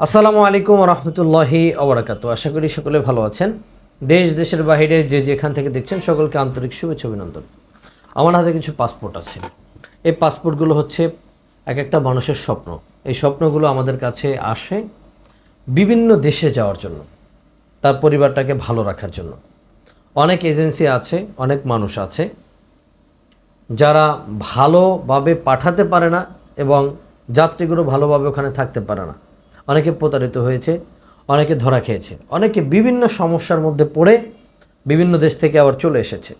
আসসালামু আলাইকুম রহমতুল্লাহি ওবরাকাতু। আশা করি সকলে ভালো আছেন। দেশ, দেশের বাইরে যে যেখান থেকে দেখছেন সকলকে আন্তরিক শুভেচ্ছা অভিনন্দন। আমার হাতে কিছু পাসপোর্ট আছে। এই পাসপোর্টগুলো হচ্ছে এক একটা মানুষের স্বপ্ন। এই স্বপ্নগুলো আমাদের কাছে আসে বিভিন্ন দেশে যাওয়ার জন্য, তার পরিবারটাকে ভালো রাখার জন্য। অনেক এজেন্সি আছে, অনেক মানুষ আছে, যারা ভালোভাবে পাঠাতে পারে না এবং যাত্রীগুলো ভালোভাবে ওখানে থাকতে পারে না। অনেকে প্রতারিত হয়েছে, অনেকে ধরা খেয়েছে, অনেকে বিভিন্ন সমস্যার মধ্যে পড়ে বিভিন্ন দেশ থেকে আবার চলে এসেছে।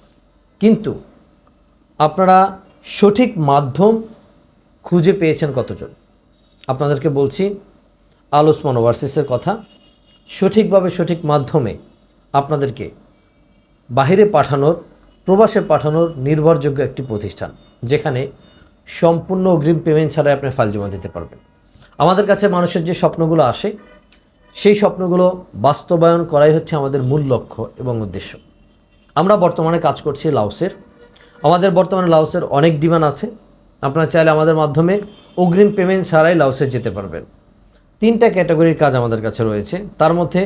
কিন্তু আপনারা সঠিক মাধ্যম খুঁজে পেয়েছেন কতজন? আপনাদেরকে বলছি আলোসমান ওভারসিসের কথা, সঠিকভাবে সঠিক মাধ্যমে আপনাদেরকে বাহিরে পাঠানোর, প্রবাসে পাঠানোর নির্ভরযোগ্য একটি প্রতিষ্ঠান, যেখানে সম্পূর্ণ অগ্রিম পেমেন্ট ছাড়াই আপনি ফাইল জমা দিতে পারবেন। আমাদের কাছে মানুষের যে স্বপ্নগুলো আসে, সেই স্বপ্নগুলো বাস্তবায়ন করাই হচ্ছে আমাদের মূল লক্ষ্য এবং উদ্দেশ্য। আমরা বর্তমানে কাজ করছি লাউসের আমাদের বর্তমানে লাউসের অনেক ডিমান্ড আছে। আপনারা চাইলে আমাদের মাধ্যমে অগ্রিম পেমেন্ট ছাড়াই লাউসে যেতে পারবেন। তিনটা ক্যাটাগরির কাজ আমাদের কাছে রয়েছে। তার মধ্যে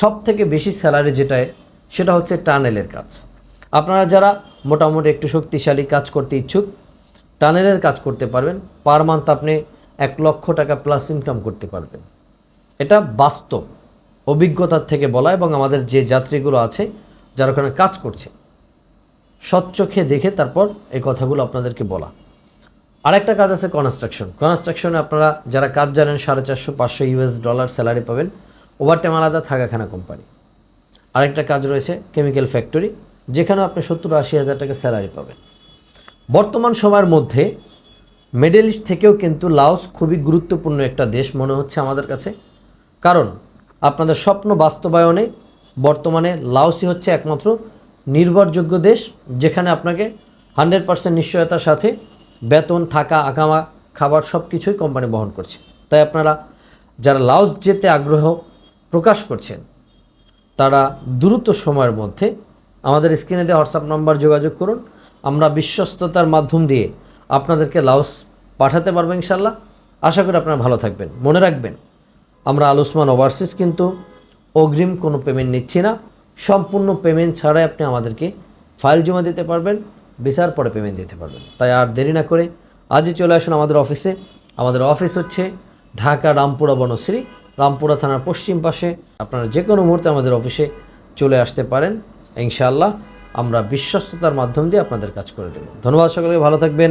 সব থেকে বেশি স্যালারি যেটায়, সেটা হচ্ছে টানেলের কাজ। আপনারা যারা মোটামুটি একটু শক্তিশালী কাজ করতে ইচ্ছুক, টানেলের কাজ করতে পারবেন। পার মান্থ আপনি এক লক্ষ টাকা প্লাস ইনকাম করতে পারবেন। এটা বাস্তব। অভিজ্ঞতার থেকে বলা এবং আমাদের যে যাত্রীগুলো আছে, যারা ওখানে কাজ করছে স্বচ্ছকে দেখে তারপর এই কথাগুলো আপনাদেরকে বলা। আরেকটা কাজ আছে কনস্ট্রাকশন কনস্ট্রাকশনে আপনারা যারা কাজ জানেন, সাড়ে চারশো, পাঁচশো ইউএস ডলার স্যালারি পাবেন। ওভারটাইম আলাদা, থাকাখানা কোম্পানি আরেকটা কাজ রয়েছে কেমিক্যাল ফ্যাক্টরি যেখানে আপনি সত্তর আশি হাজার টাকা স্যালারি পাবেন। বর্তমান সময়ের মধ্যে মিডল ইস্ট থেকেও কিন্তু লাওস খুবই গুরুত্বপূর্ণ একটা দেশ মনে হচ্ছে আমাদের কাছে। কারণ, আপনাদের স্বপ্ন বাস্তবায়নে বর্তমানে লাওসই হচ্ছে একমাত্র নির্ভরযোগ্য দেশ, যেখানে আপনাকে হান্ড্রেড পার্সেন্ট নিশ্চয়তার সাথে বেতন, থাকা আকামা খাবার সব কিছুই কোম্পানি বহন করছে। তাই আপনারা যারা লাওস যেতে আগ্রহ প্রকাশ করছেন, তারা দ্রুত সময়ের মধ্যে আমাদের স্ক্রিনে দেওয়া হোয়াটসঅ্যাপ নাম্বার যোগাযোগ করুন। আমরা বিশ্বস্ততার মাধ্যম দিয়ে আপনাদেরকে লাউস পাঠাতে পারব ইনশাল্লাহ। আশা করি আপনারা ভালো থাকবেন। মনে রাখবেন, আমরা আলুসমান ওভারসিস কিন্তু অগ্রিম কোনো পেমেন্ট নিচ্ছি না। সম্পূর্ণ পেমেন্ট ছাড়াই আপনি আমাদেরকে ফাইল জমা দিতে পারবেন, বিচার পরে পেমেন্ট দিতে পারবেন। তাই আর দেরি না করে আজই চলে আসুন আমাদের অফিসে। আমাদের অফিস হচ্ছে ঢাকা রামপুরা বনশ্রী, রামপুরা থানার পশ্চিম পাশে। আপনারা যে কোনো মুহূর্তে আমাদের অফিসে চলে আসতে পারেন। ইনশাআল্লাহ আমরা বিশ্বস্ততার মাধ্যম দিয়ে আপনাদের কাজ করে দেব। ধন্যবাদ সকলকে, ভালো থাকবেন।